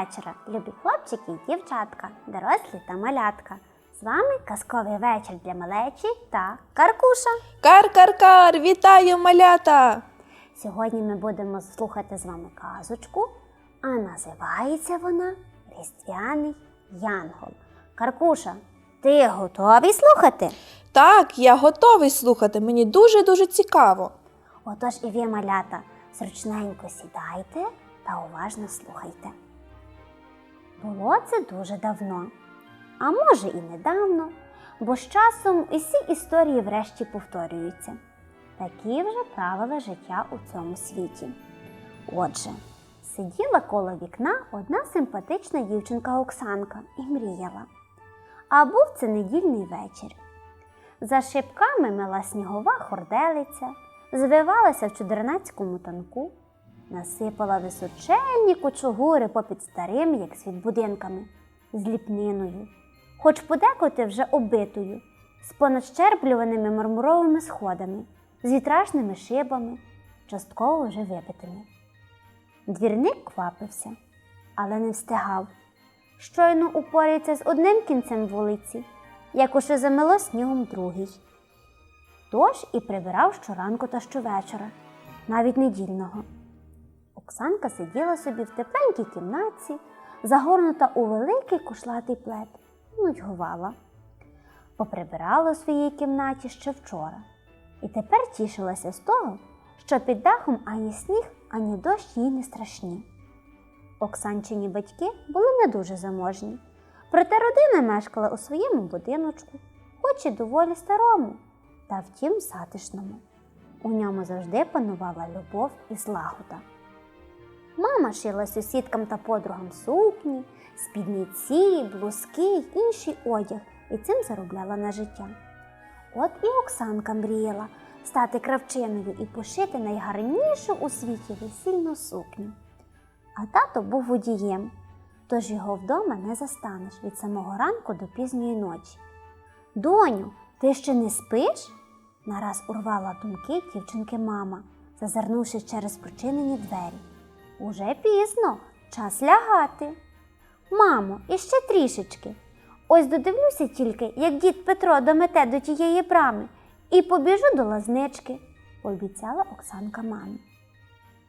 вечора, любі хлопчики і дівчатка, дорослі та малятка. З вами казковий вечір для малечі та Каркуша. Кар-кар-кар, вітаю малята! Сьогодні ми будемо слухати з вами казочку, а називається вона Різдвяний Янгол. Каркуша, ти готовий слухати? Так, я готовий слухати, мені дуже-дуже цікаво. Отож і ви, малята, зручненько сідайте та уважно слухайте. Було це дуже давно, а може і недавно, бо з часом усі історії врешті повторюються. Такі вже правила життя у цьому світі. Отже, сиділа коло вікна одна симпатична дівчинка Оксанка і мріяла. А був це недільний вечір. За шибками мила снігова хорделиця, звивалася в чудернацькому танку, насипала височенні кучугури попід старими, як світ будинками, з ліпниною, хоч подекоти вже оббитою, з понадщерблюваними мармуровими сходами, з вітражними шибами, частково вже вибитими. Двірник квапився, але не встигав. Щойно упорається з одним кінцем вулиці, як уже замело снігом другий. Тож і прибирав щоранку та щовечора, навіть недільного. Оксанка сиділа собі в тепленькій кімнатці, загорнута у великий кушлатий плед, і нудьгувала. Поприбирала у своїй кімнаті ще вчора, і тепер тішилася з того, що під дахом ані сніг, ані дощ їй не страшні. Оксанчині батьки були не дуже заможні, проте родина мешкала у своєму будиночку, хоч і доволі старому, та втім затишному. У ньому завжди панувала любов і злагода. Мама шила сусідкам та подругам сукні, спідниці, блузки й інший одяг і цим заробляла на життя. От і Оксанка мріяла стати кравчиною і пошити найгарнішу у світі весільну сукню. А тато був водієм, тож його вдома не застанеш від самого ранку до пізньої ночі. Доню, ти ще не спиш? нараз урвала думки дівчинки мама, зазирнувши через прочинені двері. Уже пізно, час лягати. Мамо, іще трішечки. Ось додивлюся тільки, як дід Петро домете до тієї брами, і побіжу до лазнички, пообіцяла Оксанка мамі.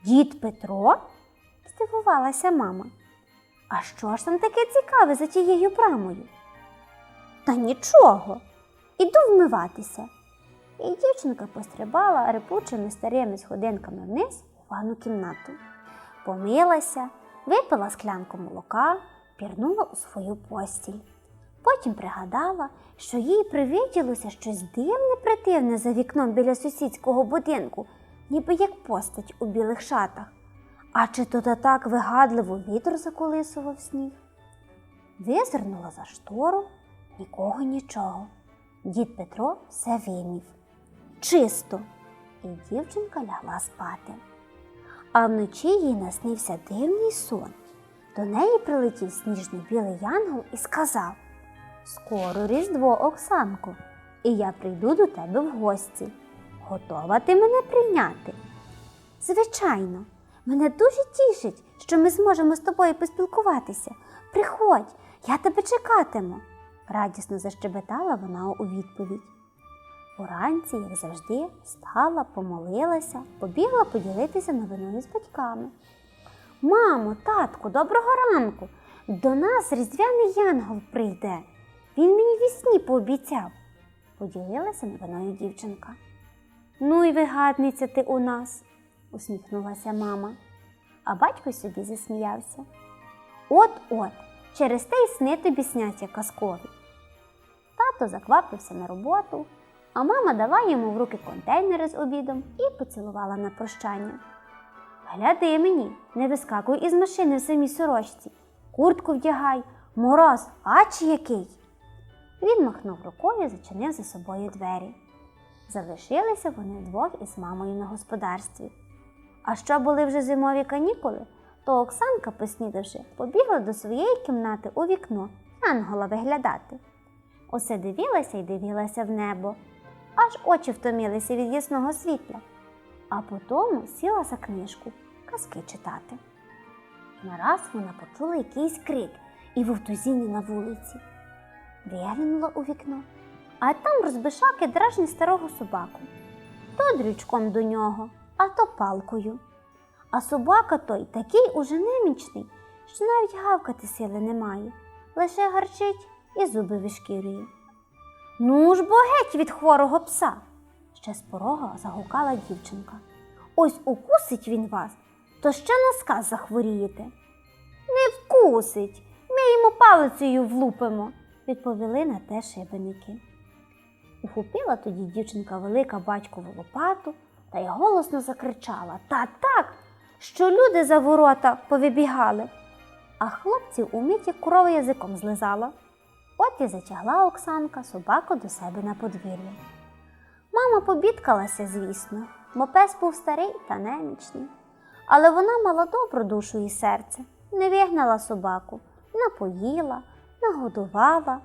Дід Петро? здивувалася мама. А що ж там таке цікаве за тією брамою? Та нічого. Іду вмиватися. І дівчинка пострибала репучими старими сходинками вниз у ванну кімнату. Помилася, випила склянку молока, пірнула у свою постіль. Потім пригадала, що їй привиділося щось дивне притивне за вікном біля сусідського будинку, ніби як постать у білих шатах. А чи то та так вигадливо вітер заколисував сніг? Визирнула за штору, нікого нічого. Дід Петро все вимів. Чисто. І дівчинка лягла спати. А вночі їй наснився дивний сон. До неї прилетів сніжний білий янгол і сказав Скоро Різдво, Оксанко, і я прийду до тебе в гості. Готова ти мене прийняти? Звичайно, мене дуже тішить, що ми зможемо з тобою поспілкуватися. Приходь, я тебе чекатиму, радісно защебетала вона у відповідь. Уранці, як завжди, стала, помолилася, побігла поділитися новиною з батьками. Мамо, татку, доброго ранку! До нас різдвяний янгол прийде. Він мені вісні пообіцяв, поділилася новиною дівчинка. Ну і вигадниця ти у нас, усміхнулася мама, а батько собі засміявся. От-от, через те й сни тобі сняться казкові. Тато заквапився на роботу, а мама дала йому в руки контейнери з обідом і поцілувала на прощання. Гляди мені, не вискакуй із машини в самій сорочці, куртку вдягай, мороз, ач який. Він махнув рукою і зачинив за собою двері. Залишилися вони вдвох із мамою на господарстві. А що були вже зимові канікули, то Оксанка, поснідавши, побігла до своєї кімнати у вікно янгола виглядати. Усе дивилася й дивилася в небо, аж очі втомилися від ясного світла, а потім сіла за книжку казки читати. Нараз вона почула якийсь крик і вовтузіння на вулиці. Виглянула у вікно, а там розбишаки дражні старого собаку. То дрючком до нього, а то палкою. А собака той такий уже немічний, що навіть гавкати сили немає, лише гарчить і зуби вишкірює. Ну ж бо геть від хворого пса. Ще з порога загукала дівчинка. Ось укусить він вас, то ще на сказ захворієте. Не вкусить, ми йому палицею влупимо, відповіли на те шибеники. Ухопила тоді дівчинка велика батькову лопату та й голосно закричала та так, що люди за ворота повибігали, а хлопців умить як корова язиком злизала. От і затягла Оксанка собаку до себе на подвір'я. Мама побідкалася, звісно, бо пес був старий та немічний. Але вона мала добру душу і серце, не вигнала собаку, напоїла, нагодувала.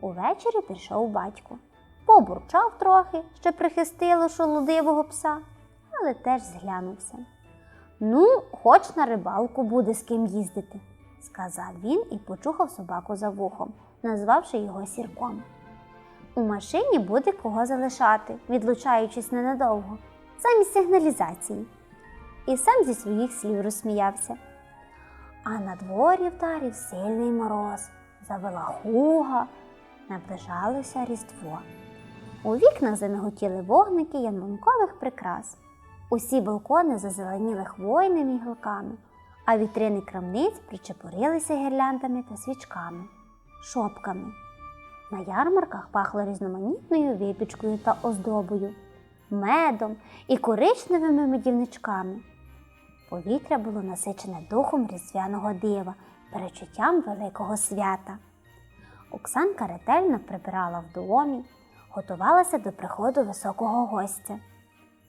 Увечері прийшов батько. Побурчав трохи, що прихистило шолодивого пса, але теж зглянувся. Ну, хоч на рибалку буде з ким їздити, сказав він і почухав собаку за вухом, назвавши його сірком. У машині буде кого залишати, відлучаючись ненадовго, замість сигналізації. І сам зі своїх слів розсміявся. А на дворі вдарив сильний мороз, завела хуга, наближалося Різдво. У вікнах замиготіли вогники ямонкових прикрас. Усі балкони зазеленіли хвойними гілками, а вітрини крамниць причепурилися гірляндами та свічками, шопками. На ярмарках пахло різноманітною випічкою та оздобою, медом і коричневими медівничками. Повітря було насичене духом різдвяного дива, перечуттям великого свята. Оксанка ретельно прибирала в домі, готувалася до приходу високого гостя.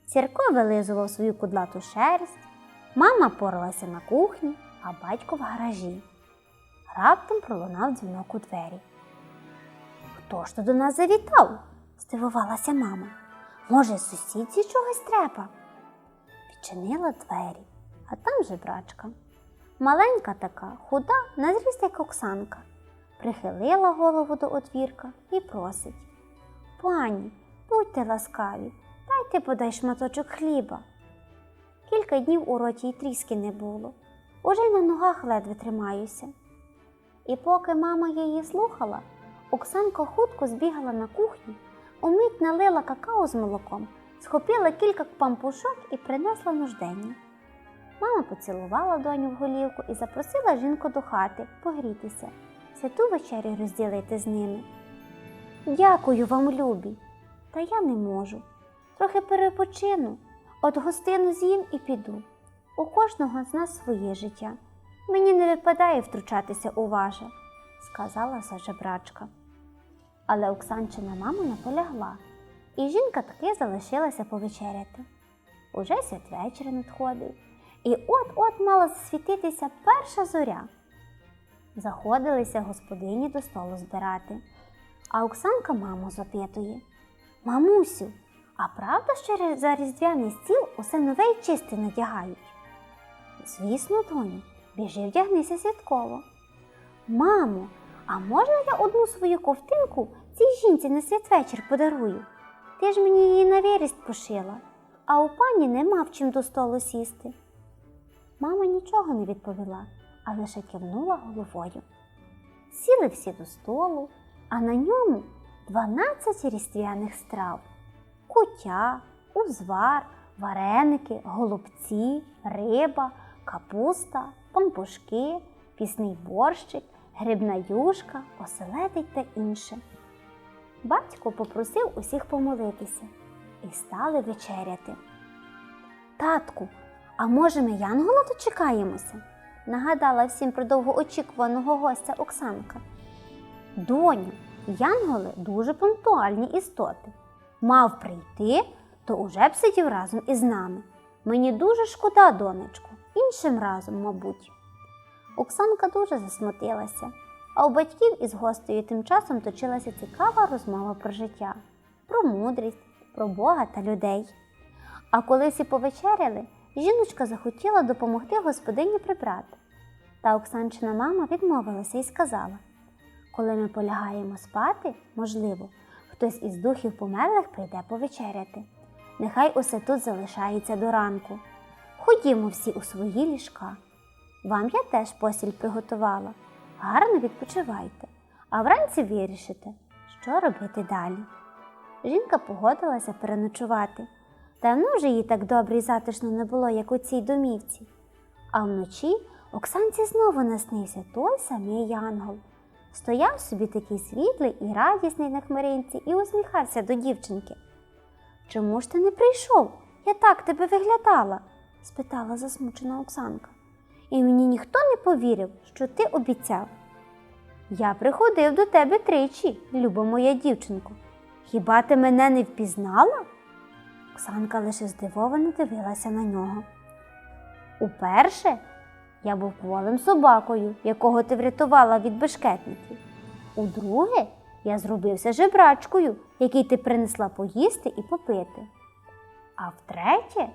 Сірко вилизував свою кудлату шерсть, мама поралася на кухні, а батько в гаражі. Раптом пролунав дзвінок у двері. Хто ж то до нас завітав? здивувалася мама. Може, сусідці чогось треба? Відчинила двері, а там жебрачка. Маленька така, худа, на зріст як Оксанка. Прихилила голову до отвірка і просить. Пані, будьте ласкаві, дайте подай шматочок хліба. Кілька днів у роті й тріски не було. Уже й на ногах ледве тримаюся. І поки мама її слухала, Оксанка хутко збігала на кухню, умить налила какао з молоком, схопила кілька пампушок і принесла нужденні. Мама поцілувала доню в голівку і запросила жінку до хати погрітися, святу вечерю розділити з ними. Дякую вам, любі, та я не можу. Трохи перепочину, от гостину з'їм і піду. У кожного з нас своє життя. Мені не випадає втручатися у ваше, сказала жебрачка. Але Оксанчина мама наполягла, і жінка таки залишилася повечеряти. Уже святвечір надходив, і от-от мала засвітитися перша зоря. Заходилися господині до столу збирати. А Оксанка маму запитує Мамусю, а правда, що за різдвяний стіл усе нове й чисте надягають? Звісно, доню, біжи вдягнися святково. Мамо, а можна я одну свою ковтинку цій жінці на святвечір подарую? Ти ж мені її на вірість пошила, а у пані нема в чим до столу сісти. Мама нічого не відповіла, а лише кивнула головою. Сіли всі до столу, а на ньому 12 різдвяних страв: куття, узвар, вареники, голубці, риба, капуста, пампушки, пісний борщик, грибна юшка, оселедить та інше. Батько попросив усіх помолитися і стали вечеряти. Татку, а може ми Янгола дочекаємося? нагадала всім про довгоочікуваного гостя Оксанка. Доню, янголи дуже пунктуальні істоти. Мав прийти, то уже б сидів разом із нами. Мені дуже шкода, донечку, іншим разом, мабуть. Оксанка дуже засмутилася, а у батьків із гостею тим часом точилася цікава розмова про життя, про мудрість, про Бога та людей. А коли всі повечеряли, жіночка захотіла допомогти господині прибрати. Та Оксанчина мама відмовилася і сказала: коли ми полягаємо спати, можливо, хтось із духів померлих прийде повечеряти. Нехай усе тут залишається до ранку. Ходімо всі у свої ліжка. Вам я теж посіль приготувала. Гарно відпочивайте, а вранці вирішите, що робити далі. Жінка погодилася переночувати. Давно вже їй так добре і затишно не було, як у цій домівці. А вночі Оксанці знову наснився той самий янгол. Стояв собі такий світлий і радісний на хмаринці і усміхався до дівчинки. Чому ж ти не прийшов? Я так тебе виглядала? спитала засмучена Оксанка. І мені ніхто не повірив, що ти обіцяв. Я приходив до тебе тричі, люба моя дівчинко. Хіба ти мене не впізнала? Оксанка лише здивовано дивилася на нього. Уперше я був кволим собакою, якого ти врятувала від бешкетників. Удруге, я зробився жебрачкою, який ти принесла поїсти і попити. А втретє,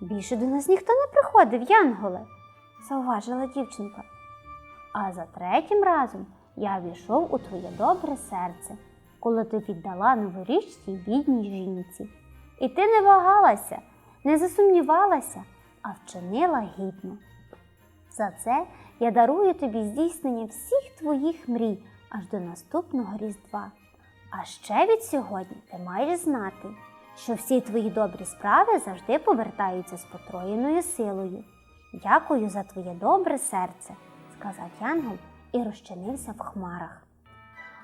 більше до нас ніхто не приходив, Янголе, зауважила дівчинка. А за третім разом я війшов у твоє добре серце, коли ти віддала новорічній бідній жінці. І ти не вагалася, не засумнівалася, а вчинила гідно. За це я дарую тобі здійснення всіх твоїх мрій аж до наступного Різдва. А ще від сьогодні ти маєш знати, що всі твої добрі справи завжди повертаються з потроєною силою. Дякую за твоє добре серце, сказав Янгол і розчинився в хмарах.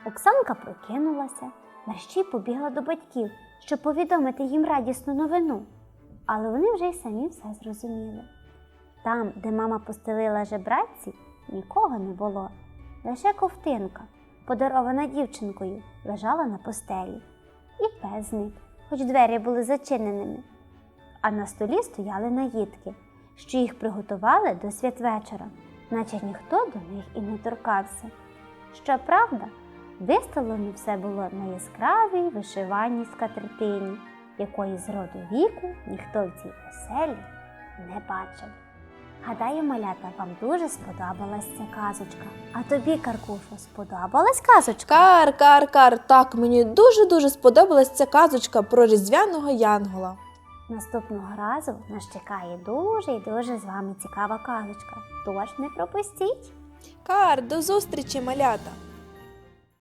Оксанка прокинулася, мерщій побігла до батьків, щоб повідомити їм радісну новину. Але вони вже й самі все зрозуміли. Там, де мама постелила жебратці, нікого не було. Лише ковтинка, подарована дівчинкою, лежала на постелі. І пес зник, хоч двері були зачиненими. А на столі стояли наїдки, що їх приготували до святвечора, наче ніхто до них і не торкався. Щоправда, виставлено все було на яскравій вишиваній скатертині, якої з роду віку ніхто в цій оселі не бачив. Гадаю, малята, вам дуже сподобалась ця казочка. А тобі, Каркушу, сподобалась казочка? Кар, кар, кар, так мені дуже-дуже сподобалась ця казочка про різдвяного янгола. Наступного разу нас чекає дуже і дуже з вами цікава казочка. Тож не пропустіть! Кар, до зустрічі, малята!